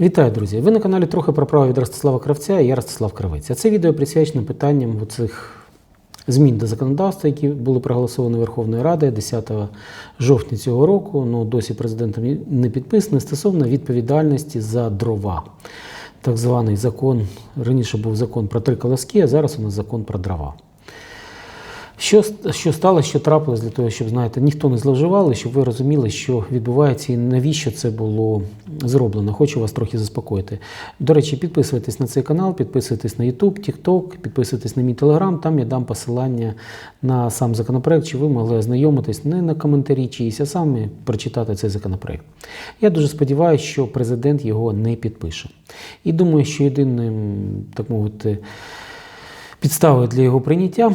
Вітаю, друзі! Ви на каналі трохи про право від Ростислава Кравця і я Ростислав Кравець. А це відео присвячено питанням цих змін до законодавства, які були проголосовані Верховною Радою 10 жовтня цього року. Ну досі президентом не підписані стосовно відповідальності за дрова. Так званий закон раніше був закон про три колоски, а зараз у нас закон про дрова. Що, що сталося, що трапилось для того, щоб знаєте, ніхто не зловживав, щоб ви розуміли, що відбувається і навіщо це було зроблено. Хочу вас трохи заспокоїти. До речі, підписуйтесь на цей канал, підписуйтесь на YouTube, TikTok, підписуйтесь на мій Telegram, Там я дам посилання на сам законопроект, чи ви могли ознайомитись не на коментарі чиїсь, а самі прочитати цей законопроект. Я дуже сподіваюся, що президент його не підпише. І думаю, що єдиним, так мовити, підставою для його прийняття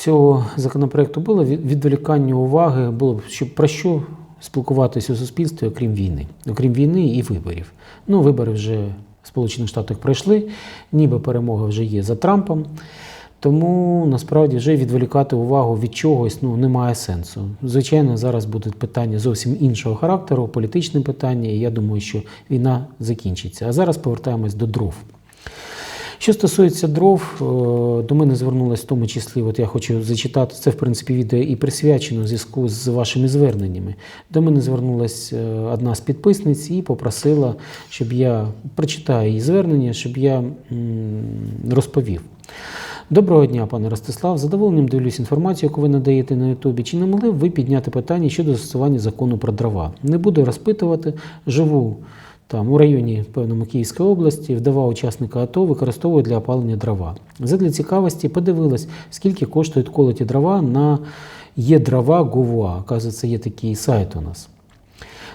цього законопроекту було відволікання уваги, було б, щоб про що спілкуватися у суспільстві, окрім війни, окрім війни і виборів. Ну, вибори вже в Сполучених Штатах пройшли, ніби перемога вже є за Трампом. Тому насправді вже відволікати увагу від чогось ну, немає сенсу. Звичайно, зараз будуть питання зовсім іншого характеру, політичне питання, і я думаю, що війна закінчиться. А зараз повертаємось до дров. Що стосується дров, е, до мене звернулась в тому числі, от я хочу зачитати, це в принципі відео і присвячено в зв'язку з вашими зверненнями. До мене звернулась е, одна з підписниць і попросила, щоб я прочитаю її звернення, щоб я розповів. Доброго дня, пане Ростислав. З задоволенням дивлюсь інформацію, яку ви надаєте на Ютубі. Чи не могли б ви підняти питання щодо застосування закону про дрова? Не буду розпитувати. Живу там у районі певному Київської області, вдова учасника АТО використовує для опалення дрова. Задля цікавості подивилась, скільки коштують колоті дрова на є дрова Говуа. Оказується, є такий сайт у нас.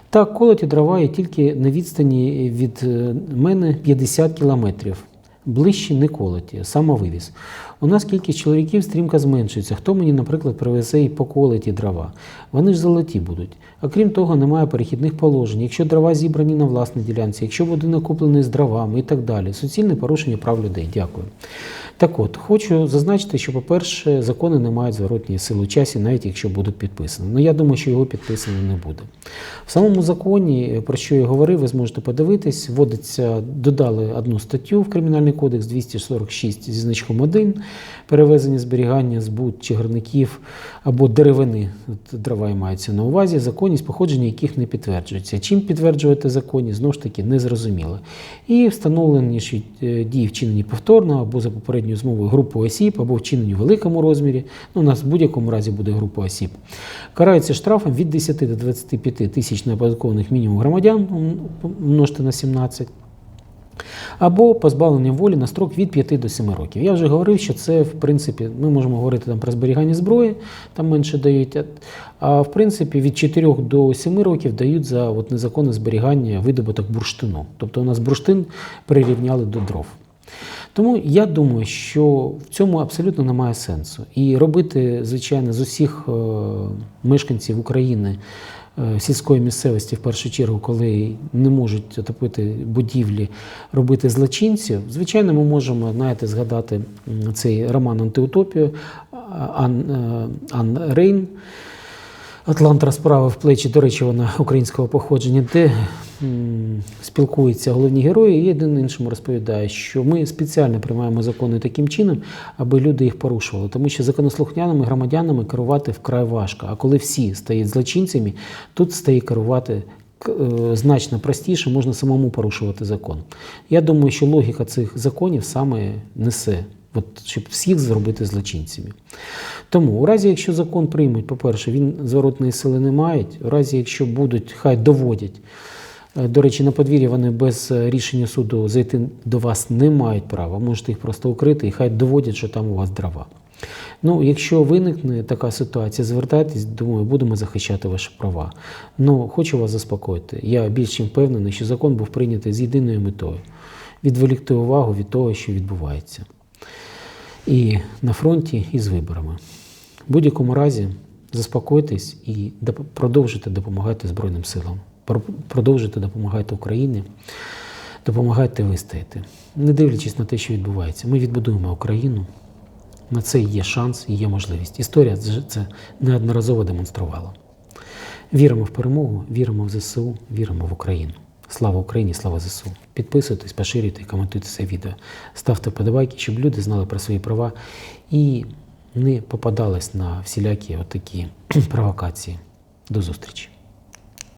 Так, колоті дрова є тільки на відстані від е, мене 50 кілометрів. Ближче не колоті, самовивіз. У нас кількість чоловіків стрімко зменшується. Хто мені, наприклад, привезе і поколоті дрова? Вони ж золоті будуть. А крім того, немає перехідних положень. Якщо дрова зібрані на власній ділянці, якщо будинок куплений з дровами і так далі. Суцільне порушення прав людей. Дякую. Так от, хочу зазначити, що, по-перше, закони не мають зворотньої сили в часі, навіть якщо будуть підписані. Ну, я думаю, що його підписано не буде. В самому законі, про що я говорив, ви зможете подивитись, вводиться, додали одну статтю в Кримінальний кодекс 246 зі значком 1, перевезення зберігання, збут чагарників або деревини, дрова і мається на увазі, законність походження яких не підтверджується. Чим підтверджувати законність, знову ж таки, не зрозуміло. І встановлені що, е, дії вчинені повторно або за попередньою змовою групи осіб, або вчинені в великому розмірі. Ну, у нас в будь-якому разі буде група осіб. Караються штрафом від 10 до 25 тисяч неоподаткованих мінімум громадян, множте на 17 або позбавлення волі на строк від 5 до 7 років. Я вже говорив, що це, в принципі, ми можемо говорити там про зберігання зброї, там менше дають, а в принципі від 4 до 7 років дають за от, незаконне зберігання видобуток бурштину. Тобто у нас бурштин прирівняли до дров. Тому я думаю, що в цьому абсолютно немає сенсу. І робити, звичайно, з усіх е, мешканців України е, сільської місцевості, в першу чергу, коли не можуть отопити будівлі, робити злочинців. Звичайно, ми можемо знаєте, згадати цей роман Антиутопію Ан, е, Ан Рейн. Атлант розправив плечі, до речі, вона українського походження, де спілкуються головні герої, і один іншому розповідає, що ми спеціально приймаємо закони таким чином, аби люди їх порушували. Тому що законослухняними громадянами керувати вкрай важко. А коли всі стають злочинцями, тут стає керувати е, значно простіше, можна самому порушувати закон. Я думаю, що логіка цих законів саме несе. От, щоб всіх зробити злочинцями. Тому, у разі, якщо закон приймуть, по-перше, він зворотної сили не мають. У разі, якщо будуть, хай доводять. Е, До речі, на подвір'я вони без е, рішення суду зайти до вас не мають права. Можете їх просто укрити і хай доводять, що там у вас дрова. Ну, якщо виникне така ситуація, звертайтесь, думаю, будемо захищати ваші права. Ну, хочу вас заспокоїти. Я більш чим впевнений, що закон був прийнятий з єдиною метою відволікти увагу від того, що відбувається і на фронті, і з виборами. В будь-якому разі заспокойтесь і продовжуйте допомагати Збройним силам, Про- продовжуйте допомагати Україні, допомагайте вистояти. Не дивлячись на те, що відбувається, ми відбудуємо Україну. На це є шанс і є можливість. Історія це неодноразово демонструвала. Віримо в перемогу, віримо в ЗСУ, віримо в Україну. Слава Україні, слава ЗСУ. Підписуйтесь, поширюйте коментуйте це відео. Ставте вподобайки, щоб люди знали про свої права і не попадались на всілякі отакі провокації. До зустрічі!